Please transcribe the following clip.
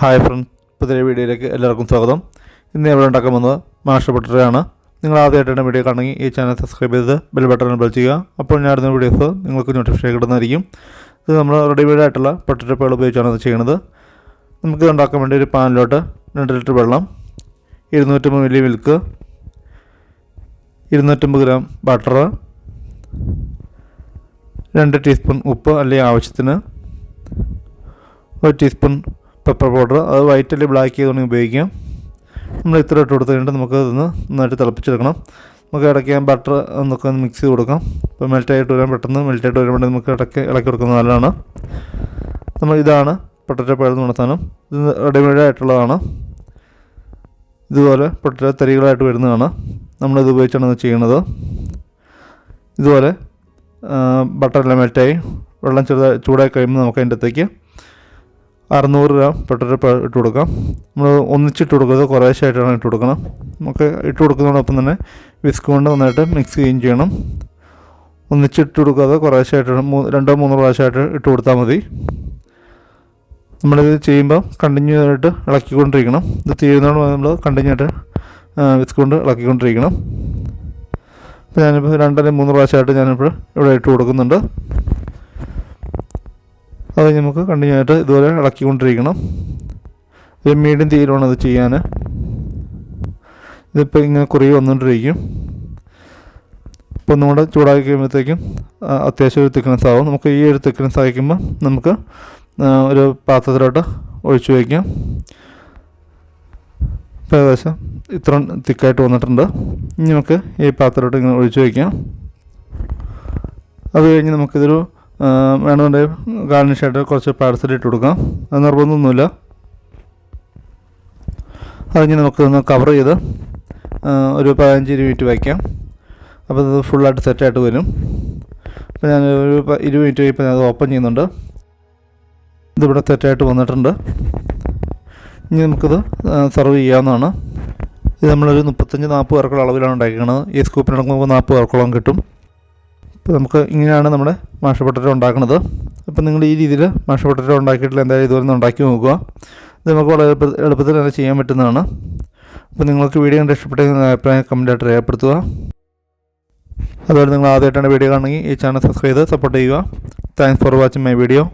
Hi front പുതിയ വീഡിയോയിലേക്ക് എല്ലാവർക്കും സ്വാഗതം. ഇന്ന് ഇവിടെ ഉണ്ടാക്കാൻ മാഷ പൊട്ടറ്റോയാണ് നിങ്ങൾ ആദ്യമായിട്ടാണ് വീഡിയോ കാണണമെങ്കിൽ ഈ ചാനൽ സബ്സ്ക്രൈബ് ചെയ്ത് ബെൽ ബട്ടൺ ബെൽ ചെയ്യുക. അപ്പോൾ ഞാൻ ഇടുന്ന വീഡിയോസ് നിങ്ങൾക്ക് നോട്ടിഫിക്കേഷൻ കിട്ടുന്നതായിരിക്കും. ഇത് നമ്മൾ റെഡിമെയ്ഡ് ആയിട്ടുള്ള പൊട്ടറ്റോപ്പുകൾ ഉപയോഗിച്ചാണ് ഇത് ചെയ്യുന്നത്. നമുക്ക് ഉണ്ടാക്കാൻ വേണ്ടി ഒരു പാനിലോട്ട് രണ്ട് ലിറ്റർ വെള്ളം ഇരുന്നൂറ്റമ്പത് മില്ലി മിൽക്ക് ഇരുന്നൂറ്റമ്പത് ഗ്രാം ബട്ടർ രണ്ട് ടീസ്പൂൺ ഉപ്പ് അല്ലെങ്കിൽ ആവശ്യത്തിന് ഒരു ടീസ്പൂൺ പെപ്പർ പൗഡർ അത് വൈറ്റ് അല്ലെങ്കിൽ ബ്ലാക്ക് ചെയ്തുകൊണ്ട് ഉപയോഗിക്കാം. നമ്മൾ ഇത്ര ഇട്ട് കൊടുത്തു കഴിഞ്ഞിട്ട് നമുക്ക് ഇതൊന്ന് നന്നായിട്ട് തിളപ്പിച്ചെടുക്കണം. നമുക്ക് ഇടയ്ക്ക് ബട്ടർ എന്നൊക്കെ ഒന്ന് മിക്സ് ചെയ്ത് കൊടുക്കാം. ഇപ്പോൾ മെൽറ്റായിട്ട് വരാൻ പെട്ടെന്ന് മെൽറ്റായിട്ട് വരാൻ വേണ്ടി നമുക്ക് ഇടയ്ക്ക് ഇളക്കി കൊടുക്കുന്നത് നല്ലതാണ്. നമ്മൾ ഇതാണ് പൊട്ടറ്റോ പഴം നടത്താനും ഇത് റെഡിമെയ്ഡായിട്ടുള്ളതാണ്. ഇതുപോലെ പൊട്ടറ്റോ തരികളായിട്ട് വരുന്നതാണ്. നമ്മളിത് ഉപയോഗിച്ചാണ് ഇത് ചെയ്യുന്നത്. ഇതുപോലെ ബട്ടറെല്ലാം മെൽറ്റായി വെള്ളം ചെറുതായി ചൂടായി കഴിയുമ്പോൾ നമുക്ക് അതിന്റെ അകത്തേക്ക് അറുന്നൂറ് ഗ്രാം പഴം ഇട്ട് കൊടുക്കാം. നമ്മൾ ഒന്നിച്ചിട്ട് കൊടുക്കരുത് കുറേശ്ശായിട്ടാണ് ഇട്ട് കൊടുക്കണം. നമുക്ക് ഇട്ട് കൊടുക്കുന്നതോടൊപ്പം തന്നെ വിസ്ക് കൊണ്ട് നന്നായിട്ട് മിക്സ് ചെയ്യുകയും ചെയ്യണം. ഒന്നിച്ചിട്ട് കൊടുക്കാതെ കുറേശ്ശായിട്ട് രണ്ടോ മൂന്നോ പ്രാവശ്യമായിട്ട് ഇട്ട് കൊടുത്താൽ മതി. നമ്മളിത് ചെയ്യുമ്പോൾ കണ്ടിന്യൂ ആയിട്ട് ഇളക്കിക്കൊണ്ടിരിക്കണം. ഇത് ചെയ്യുന്നതോട് നമ്മൾ കണ്ടിന്യൂ ആയിട്ട് വിസ്ക് കൊണ്ട് ഇളക്കിക്കൊണ്ടിരിക്കണം. ഇപ്പോൾ ഞാനിപ്പോൾ രണ്ടര മൂന്ന് പ്രാവശ്യമായിട്ട് ഞാനിപ്പോൾ ഇവിടെ ഇട്ട് കൊടുക്കുന്നുണ്ട്. അത് നമുക്ക് കണ്ടിന്യൂ ആയിട്ട് ഇതുപോലെ ഇളക്കിക്കൊണ്ടിരിക്കണം. ഇത് മീഡിയം തീരുവാണ് അത് ചെയ്യാൻ. ഇതിപ്പോൾ ഇങ്ങനെ കുറുകി വന്നുകൊണ്ടിരിക്കും ഇപ്പോൾ ഒന്നുകൂടെ ചൂടാക്കി കഴിയുമ്പോഴത്തേക്കും അത്യാവശ്യം ഒരു തിക്നെസ് ആവും. നമുക്ക് ഈ ഒരു തിക്നെസ് ആയിക്കുമ്പോൾ നമുക്ക് ഒരു പാത്രത്തിലോട്ട് ഒഴിച്ചു വയ്ക്കാം. ഇപ്പോൾ ഏകദേശം ഇത്ര തിക്കായിട്ട് വന്നിട്ടുണ്ട്. ഇനി നമുക്ക് ഈ പാത്രത്തിലോട്ട് ഇങ്ങനെ ഒഴിച്ചു വയ്ക്കാം. അത് കഴിഞ്ഞ് നമുക്കിതൊരു വേണമെന്നുണ്ടെങ്കിൽ ഗാർണിഷായിട്ട് കുറച്ച് പാർസൽ ഇട്ട് കൊടുക്കാം. അത് നിർബന്ധമൊന്നുമില്ല. അതിങ്ങനെ നമുക്ക് നമുക്കൊന്ന് കവർ ചെയ്ത് ഒരു പതിനഞ്ച് ഇരുപത് മിനിറ്റ് വയ്ക്കാം. അപ്പോൾ ഇത് ഫുള്ളായിട്ട് സെറ്റായിട്ട് വരും. അപ്പോൾ ഞാൻ ഒരു ഇരുപത് മിനിറ്റ് കഴിയുമ്പോൾ ഞാൻ അത് ഓപ്പൺ ചെയ്യുന്നുണ്ട്. ഇതിവിടെ സെറ്റായിട്ട് വന്നിട്ടുണ്ട്. ഇനി നമുക്കിത് സെർവ് ചെയ്യാവുന്നതാണ്. ഇത് നമ്മളൊരു മുപ്പത്തഞ്ച് നാൽപ്പത് പേർക്കുള്ള അളവിലാണ് ഉണ്ടാക്കിക്കുന്നത് ഈ സ്കൂപ്പിനടക്കം നമുക്ക് നാൽപ്പത് പേർക്കോളം കിട്ടും. അപ്പോൾ നമുക്ക് ഇങ്ങനെയാണ് നമ്മുടെ മാഷ പൊട്ടറ്റോ ഉണ്ടാക്കുന്നത്. അപ്പോൾ നിങ്ങൾ ഈ രീതിയിൽ മാഷ പൊട്ടറ്റോ ഉണ്ടാക്കിയിട്ടില്ല എന്തായാലും ഇതുപോലെ ഉണ്ടാക്കി നോക്കുക. ഇത് നമുക്ക് വളരെ എളുപ്പ- എളുപ്പത്തിൽ തന്നെ ചെയ്യാൻ പറ്റുന്നതാണ്. അപ്പോൾ നിങ്ങൾക്ക് വീഡിയോ കണ്ട് ഇഷ്ടപ്പെട്ടെങ്കിൽ അഭിപ്രായം കമന്റായിട്ട് രേഖപ്പെടുത്തുക. അതുപോലെ നിങ്ങൾ ആദ്യമായിട്ടാണ് വീഡിയോ കാണണമെങ്കിൽ ഈ ചാനൽ സബ്സ്ക്രൈബ് ചെയ്ത് സപ്പോർട്ട് ചെയ്യുക. Thanks for watching my video